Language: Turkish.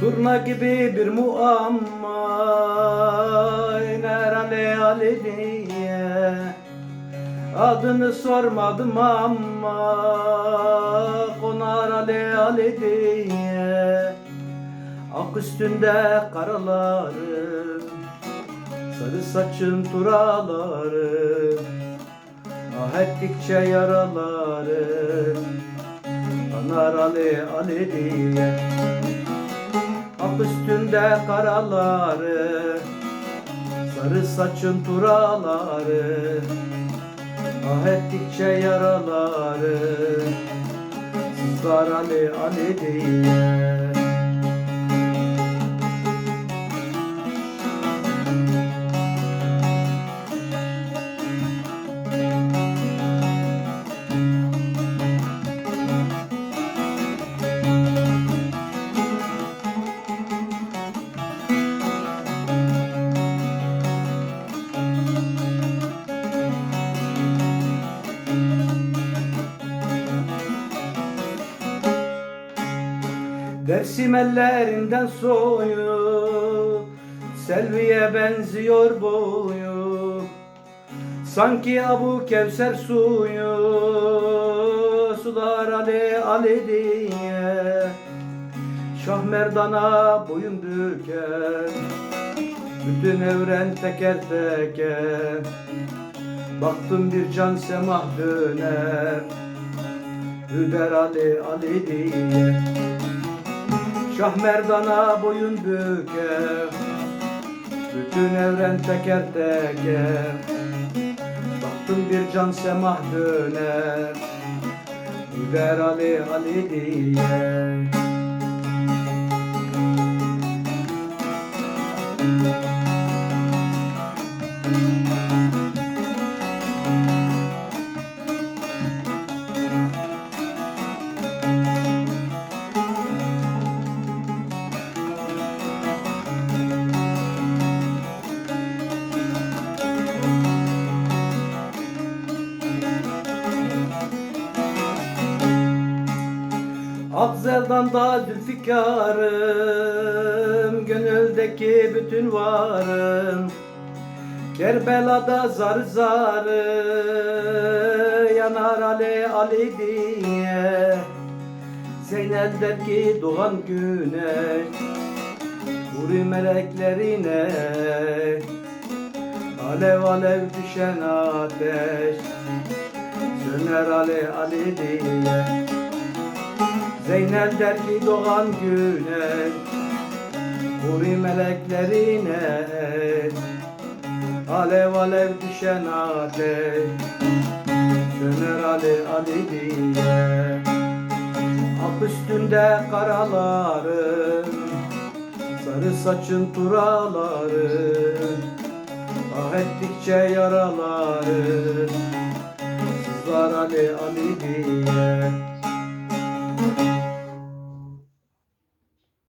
Turna gibi bir muamma iner ale ale diye Adını sormadım ama konar ale ale diye Ak üstünde karaları Sarı saçın turaları Ah ettikçe yaraları Anar ale ale diye Üstünde karaları Sarı saçın turaları Ah ettikçe yaraları Sızlar Ali Ali diye Dersim ellerinden soyu Selviye benziyor boyu. Sanki Abu Kevser suyu Sular Ali Ali diye. Şah Merdan'a boyun büker Bütün evren teker teker. Baktım bir can semah döner Hüder Ali Ali diye Şah Merdan'a boyun büker Bütün evren teker teker. Baktım bir can semah döner Gider Ali Ali diye Afzel'dan da zülfikarım Gönüldeki bütün varım. Kerbela'da zar zarı Yanar Ali Ali diye. Zeynel der ki doğan güneş Huri meleklerine. Alev alev düşen ateş Söner Ali Ali diye Zeynel der ki doğan güneş Huri meleklerine Alev alev düşen ateş Söner Ali Ali diye. Ak üstünde karaların Sarı saçın turaları Ah ettikçe yaraları Sızlar Ali Ali diye